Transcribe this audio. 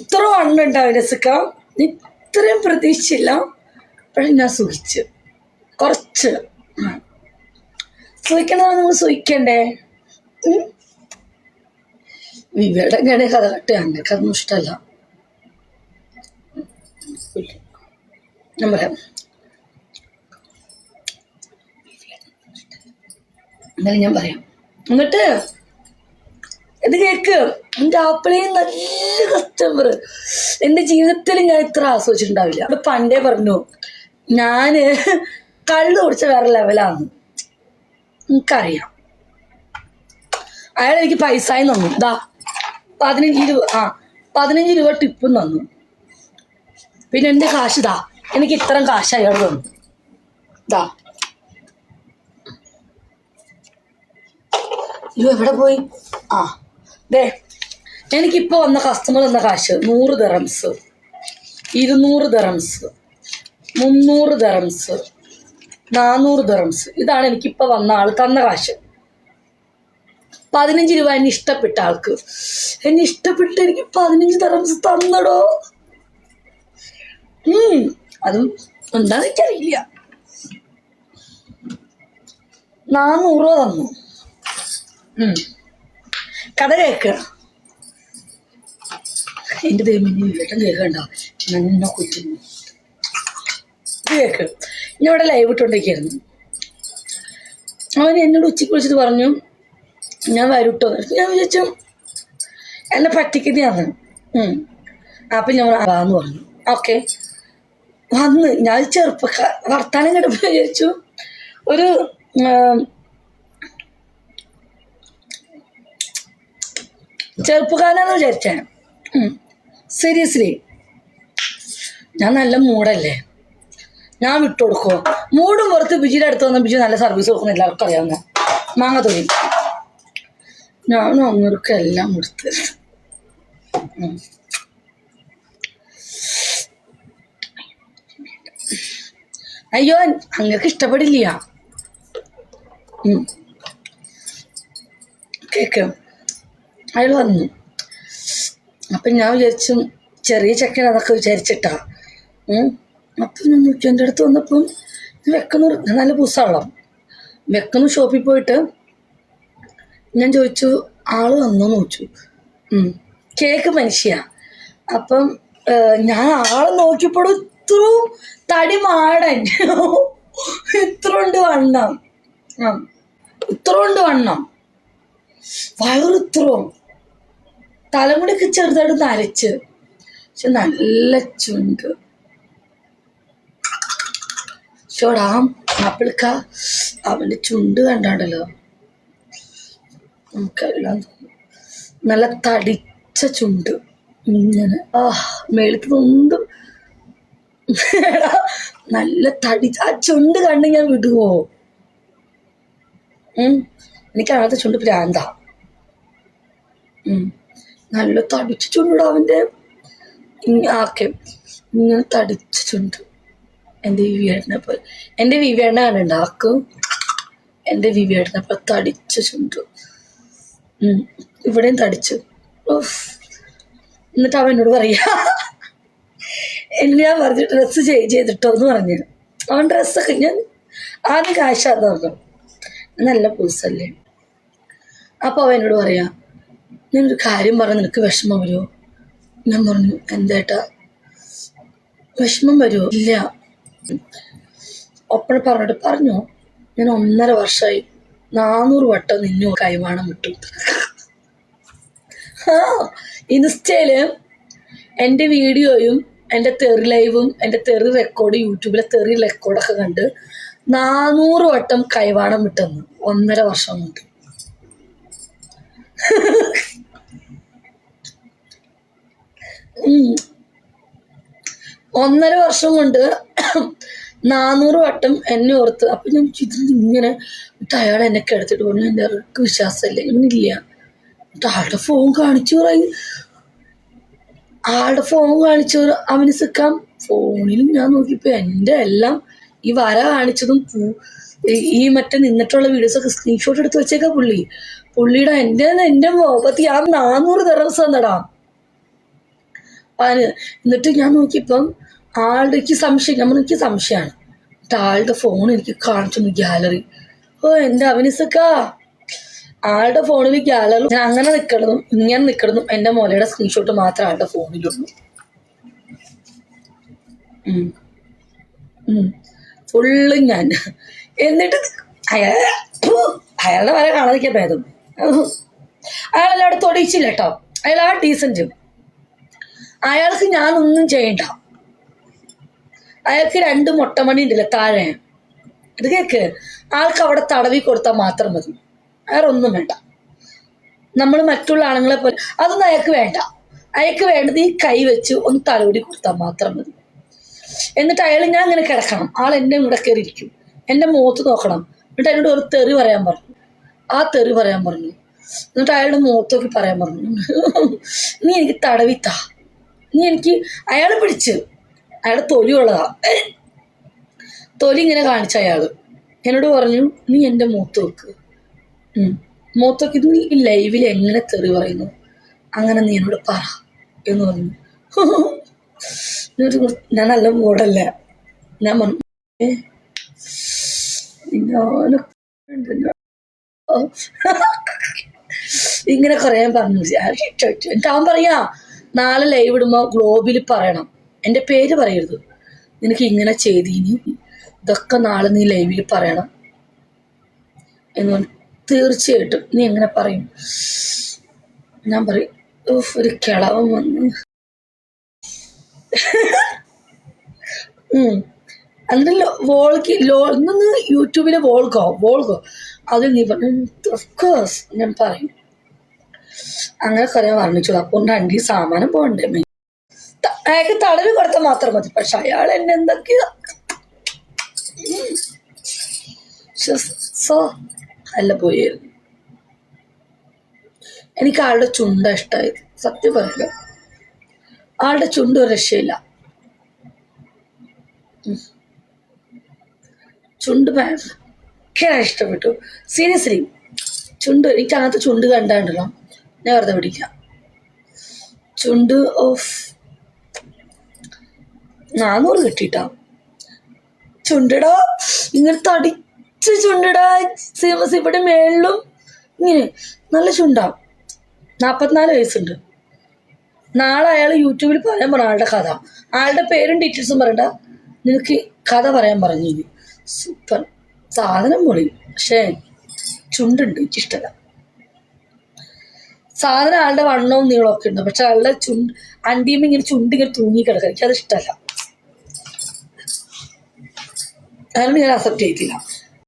ഇത്ര വണ്ണുണ്ടാവും രസിക്ക ഇത്രയും പ്രതീക്ഷിച്ചില്ല. പക്ഷെ ഞാൻ സുഖിച്ചു. കുറച്ച്. സുഖിക്കണമെന്ന് നമ്മൾ സുഖിക്കണ്ടേ? വിവയുടെ ഇങ്ങനെ കഥ കട്ട് ഞങ്ങൾക്കതൊന്നും ഇഷ്ടമല്ല. ഞാൻ എന്നാലും ഞാൻ പറയാം. എന്നിട്ട് ഇത് കേക്ക്. എന്റെ ആപ്പിളേ നല്ല കസ്റ്റമർ എന്റെ ജീവിതത്തിൽ ഞാൻ ഇത്ര ആസ്വദിച്ചിട്ടുണ്ടാവില്ല. അപ്പൊ പണ്ടേ പറഞ്ഞു ഞാൻ കള്ളു കുടിച്ച വേറെ ലെവലാണ് എനിക്കറിയാം. അയാൾ എനിക്ക് പൈസയും തന്നു. ഇതാ പതിനഞ്ച് രൂപ ആ പതിനഞ്ച് രൂപ ടിപ്പും തന്നു. പിന്നെ എന്റെ കാശ് ഇതാ എനിക്ക് ഇത്രയും കാശ് അയാൾ തന്നു. ഇതാ ഇവിടെ പോയി? ആ. ദേ എനിക്കിപ്പോൾ വന്ന കസ്റ്റമർ തന്ന കാശ്? നൂറ് ദറംസ് ഇരുന്നൂറ് ദറംസ് മുന്നൂറ് ദറംസ് നാനൂറ് ദറംസ് ഇതാണ് എനിക്കിപ്പോൾ വന്ന ആൾ തന്ന കാശ്. പതിനഞ്ച് രൂപ എന്നെ ഇഷ്ടപ്പെട്ട ആൾക്ക്. എന്നെ ഇഷ്ടപ്പെട്ട് എനിക്ക് പതിനഞ്ച് ദറംസ് തന്നടോ. അതും എന്താണെന്ന് എനിക്കറിയില്ല. നാനൂറ് തന്നു. കഥ കേൾക്കണം എന്റെ ദൈവം വീട്ടും കേൾക്കണ്ട നന്ന കുറ്റുന്നു കേക്ക്. ഞാൻ ഇവിടെ ലൈവ് ഇട്ടുകൊണ്ടിരിക്കുകയായിരുന്നു. അവൻ എന്നോട് ഉച്ചയ്ക്ക് വിളിച്ചിട്ട് പറഞ്ഞു ഞാൻ വരൂട്ടോ. ഞാൻ വിചാരിച്ചു എന്നെ പറ്റിക്കുന്നതാണ്. അപ്പം ഞാൻ വാന്ന് പറഞ്ഞു. ഓക്കെ. വന്ന് ഞാൻ ചെറുപ്പക്കാർ വർത്താനം കേട്ടപ്പോൾ വിചാരിച്ചു ഒരു ചെറുപ്പക്കാരനാന്ന് വിചാരിച്ചേ. സീരിയസ്ലി ഞാൻ നല്ല മൂടല്ലേ? ഞാൻ വിട്ടുകൊടുക്കുമോ മൂടും പുറത്ത് ബിജിയുടെ അടുത്ത് വന്ന ബിജി നല്ല സർവീസ് കൊടുക്കുന്ന എല്ലാവർക്കും അറിയാവുന്ന മാങ്ങ തൊഴിൽ ഞാൻ അങ്ങോട്ട് എല്ലാം കൊടുത്ത്. അയ്യോ അങ്ങക്ക് ഇഷ്ടപ്പെടില്ല. ഉം. അയാൾ വന്നു. അപ്പം ഞാൻ വിചാരിച്ചു ചെറിയ ചെക്കൻ അതൊക്കെ വിചാരിച്ചിട്ടാ. അപ്പം ഞാൻ നോക്കി എന്റെ അടുത്ത് വന്നപ്പം വെക്കുന്നു നല്ല പൂസാളം വെക്കുന്നു ഷോപ്പിൽ പോയിട്ട് ഞാൻ ചോദിച്ചു ആൾ വന്നു? ചോദിച്ചു. കേക്ക് മനുഷ്യ. അപ്പം ഞാൻ ആളെ നോക്കിയപ്പോഴും ഇത്രയും തടി മാടൻ. ഇത്ര ഉണ്ട് വണ്ണം. ഇത്ര ഉണ്ട് വണ്ണം. വയറ് ഇത്രയും തലമുടിയൊക്കെ ചെറുതായിട്ട് നരച്ച്. പക്ഷെ നല്ല ചുണ്ട്. ചോടാ ആപ്പിൾക്ക അവന്റെ ചുണ്ട് കണ്ടാണ്ടല്ലോ. നമുക്കെല്ലാം നല്ല തടിച്ച ചുണ്ട്. ഇങ്ങനെ ആ മേളത്ത് നൊന്തും നല്ല തടി ആ ചുണ്ട് കണ്ട് ഞാൻ വിടുവോ? ഉം. എനിക്ക് ചുണ്ട് ചുണ്ട് പ്രാന്ത നല്ല തടിച്ച ചുണ്ട് അവന്റെ ആക്കെ ഇങ്ങനെ തടിച്ച ചുണ്ട് എന്റെ വിവിയേട്ടനെ പോലെ. എന്റെ വിവിയേട്ടനെ കണ്ടുണ്ട് ആക്കും എന്റെ വിവിയേട്ടനെ പോലെ തടിച്ച ചുണ്ട്. ഇവിടെയും തടിച്ചു. എന്നിട്ട് അവൻ എന്നോട് പറയാ എന്നെ ഞാൻ പറഞ്ഞു ഡ്രസ്സ് ചേഞ്ച് ചെയ്തിട്ടോ എന്ന് പറഞ്ഞു. അവൻ ഡ്രസ്സൊക്കെ ഞാൻ ആദ്യം കാശാന്ന് പറഞ്ഞു. നല്ല പൂസല്ലേ അപ്പോൾ അവൻ എന്നോട് പറയാ ഞാനൊരു കാര്യം പറഞ്ഞ നിനക്ക് വിഷമം വരുമോ ഞാൻ പറഞ്ഞു എന്തേട്ടാ വിഷമം വരുമോ ഇല്ല. ഒപ്പഴ പറഞ്ഞിട്ട് പറഞ്ഞു ഞാൻ ഒന്നര വർഷമായി നാനൂറ് വട്ടം നിന്നു കൈവാണം വിട്ടു. ആ ഇൻസ്റ്റയിൽ എന്റെ വീഡിയോയും എന്റെ തെറി ലൈവും എന്റെ തെറി റെക്കോർഡ് യൂട്യൂബിലെ തെറി റെക്കോർഡൊക്കെ കണ്ട് നാനൂറ് വട്ടം കൈവാണം വിട്ടെന്ന് ഒന്നര വർഷം കൊണ്ട്. ഒന്നര വർഷം കൊണ്ട് നാനൂറ് വട്ടം എന്നെ ഓർത്ത് അപ്പൊ ഞാൻ ചിത്രം ഇങ്ങനെ അയാളെ എന്നെ കിടത്തിട്ട് പറഞ്ഞു എന്റെ അവർക്ക് വിശ്വാസമില്ല എന്നിട്ട് ആളുടെ ഫോൺ കാണിച്ചു പറയും ആളുടെ ഫോൺ കാണിച്ചു അവന് സിക്കാം ഫോണിലും ഞാൻ നോക്കിയപ്പോ എന്റെ എല്ലാം ഈ വര കാണിച്ചതും ഈ- മറ്റേ നിന്നിട്ടുള്ള വീഡിയോസ് ഒക്കെ സ്ക്രീൻഷോട്ട് എടുത്ത് വെച്ചേക്കാ പുള്ളി. പുള്ളിയുടെ എന്റെ എന്റെ മുഖത്ത് ഞാൻ നാനൂറ് ദിവസം പതിന് എന്നിട്ട് ഞാൻ നോക്കിയപ്പം എനിക്ക് സംശയം ഞാൻ എനിക്ക് സംശയമാണ് എന്നിട്ട് ആളുടെ ഫോൺ എനിക്ക് കാണിച്ചു ഗ്യാലറി ഓ എന്റെ അവനിസക്കാ ആളുടെ ഫോണിൽ ഗ്യാലറി ഞാൻ അങ്ങനെ നിൽക്കണതും ഇങ്ങനെ നിൽക്കണതും എന്റെ മോലയുടെ സ്ക്രീൻഷോട്ട് മാത്രം ആളുടെ ഫോണിലുള്ളൂ. ഫുള്ള് ഞാൻ. എന്നിട്ട് അയാൾ അയാളുടെ വരെ കാണാതിരിക്കാൻ ഭേദം. അയാൾ അവിടെ തൊടിയിച്ചില്ല കേട്ടോ. അയാൾ ആ ഡീസന്റ് അയാൾക്ക് ഞാനൊന്നും ചെയ്യണ്ട. അയാൾക്ക് രണ്ട് മുട്ടമണി ഉണ്ടല്ലേ താഴെ. ഇത് കേക്ക്. ആൾക്ക് അവിടെ തടവി കൊടുത്താൽ മാത്രം മതി. വേറെ ഒന്നും വേണ്ട. നമ്മൾ മറ്റുള്ള ആണുങ്ങളെ പോലെ അതൊന്നും അയാൾക്ക് വേണ്ട. അയാൾക്ക് വേണ്ടത് ഈ കൈ വെച്ച് ഒന്ന് തലോടി കൊടുത്താൽ മാത്രം മതി. എന്നിട്ട് അയാൾ ഞാൻ ഇങ്ങനെ കിടക്കണം. ആൾ എന്നെ കൂടെ കയറി ഇരിക്കും. എന്റെ മുഖത്ത് നോക്കണം. എന്നിട്ട് എന്നോട് ഒരു തെറി പറയാൻ പറഞ്ഞു. ആ തെറി പറയാൻ പറഞ്ഞു. എന്നിട്ട് അയാളുടെ മുഖത്തൊക്കെ പറയാൻ പറഞ്ഞു. നീ എനിക്ക് തടവിത്താ. നീ എനിക്ക് അയാൾ പിടിച്ച് അയാളുടെ തൊലി ഉള്ളതാ തൊലി ഇങ്ങനെ കാണിച്ച അയാൾ എന്നോട് പറഞ്ഞു നീ എന്റെ മൂത്ത് വെക്ക് മൂത്ത് മുഖത്ത് വെക്ക് നീ ഈ ലൈവിൽ എങ്ങനെ തെറി പറയുന്നു അങ്ങനെ നീ എന്നോട് പറ എന്ന് പറഞ്ഞു ഞാൻ നല്ല മൂടല്ല ഞാൻ പറഞ്ഞു. ഇങ്ങനെ കുറേ പറഞ്ഞു അവൻ പറയാ നാളെ ലൈവ് ഇടുമ്പോൾ ഗ്ലോബിൽ പറയണം. എന്റെ പേര് പറയരുത്. നിനക്ക് ഇങ്ങനെ ചെയ്തീനി. ഇതൊക്കെ നാളെ നീ ലൈവിൽ പറയണം. എന്ന് തീർച്ചയായിട്ടും നീ എങ്ങനെ പറയും. ഞാൻ പറയും ഒരു കിളവൻ വന്ന്. എന്നിട്ട് വോൾക്ക് ലോ ഇന്ന് യൂട്യൂബിലെ വോൾക്കോ? വോൾക്കോ? അത് നീ പറഞ്ഞു ഓഫ് കോഴ്സ് ഞാൻ പറയും. അങ്ങനെ കുറെ വർണിച്ചു. അപ്പോൾ രണ്ടീ സാമാനം പോകണ്ടേ അയാൾക്ക് തടവി കൊടുത്ത മാത്രം മതി. പക്ഷെ അയാൾ എന്നെ എന്തൊക്കെയോ അല്ല പോയായിരുന്നു എനിക്ക് ആളുടെ ചുണ്ട ഇഷ്ടമായത് സത്യം പറയുക ആളുടെ ചുണ്ട് ഒരു രക്ഷയില്ല. ചുണ്ട് ഭയങ്കര ഇഷ്ടപ്പെട്ടു. സീരിയസ്ലി ചുണ്ട് എനിക്ക് അങ്ങനത്തെ ചുണ്ട് കണ്ടാണ്ടല്ലോ. ഞാൻ വെറുതെ പിടിക്കാം. ചുണ്ട് ഓഫ്. നാനൂറ് കിട്ടിട്ടാ ചുണ്ടടാ. ഇങ്ങനെ തടിച്ച് ചുണ്ടടാ. സീമസ് ഇവിടെ മേളിലും ഇങ്ങനെ നല്ല ചുണ്ടാ. നാൽപ്പത്തിനാല് വയസ്സുണ്ട്. നാളെ അയാൾ യൂട്യൂബിൽ പറയാൻ പറഞ്ഞു ആളുടെ കഥ. ആളുടെ പേരും ഡീറ്റെയിൽസും പറയണ്ട. നിനക്ക് കഥ പറയാൻ പറഞ്ഞു. സൂപ്പർ. സാധനം പൊളി. പക്ഷേ ചുണ്ടുണ്ട്. എനിക്കിഷ്ടമല്ല സാധനം ആളുടെ വണ്ണവും നീളമൊക്കെ ഉണ്ട്. പക്ഷെ ആളുടെ ചുണ്ട് അണ്ടിയുമ്പോൾ ഇങ്ങനെ ചുണ്ട് ഇങ്ങനെ തൂങ്ങി കിടക്കുക എനിക്കത് ഇഷ്ടമല്ല. അതുകൊണ്ട് ഞാൻ അക്സെപ്റ്റ് ചെയ്തില്ല